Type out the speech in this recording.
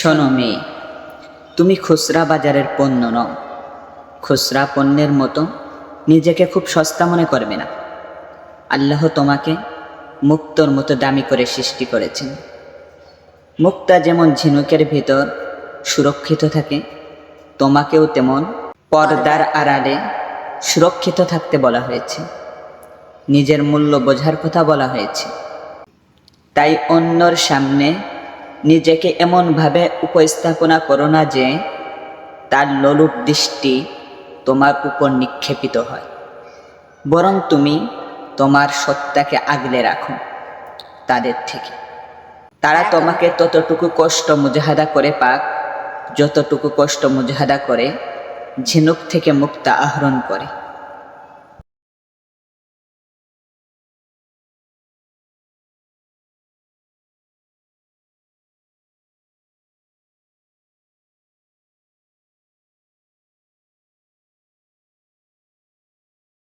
শোনো মেয়ে, তুমি খুচরা বাজারের পণ্য নও। খুচরা পণ্যের মতো নিজেকে খুব সস্তা মনে করবে না। আল্লাহ তোমাকে মুক্তর মতো দামি করে সৃষ্টি করেছেন। মুক্তা যেমন ঝিনুকের ভিতর সুরক্ষিত থাকে, তোমাকেও তেমন পর্দার আড়ালে সুরক্ষিত থাকতে বলা হয়েছে। নিজের মূল্য বোঝার কথা বলা হয়েছে। তাই অন্যর সামনে নিজেকে এমনভাবে উপস্থাপনা করো না যে তার লোলুপ দৃষ্টি তোমার উপর নিক্ষেপিত হয়। বরং তুমি তোমার সত্তাকে আগলে রাখো তাদের থেকে। তারা তোমাকে ততটুকু কষ্ট মুজাহাদা করে পাক, যতটুকু কষ্ট মুজাহাদা করে ঝিনুক থেকে মুক্তা আহরণ করে।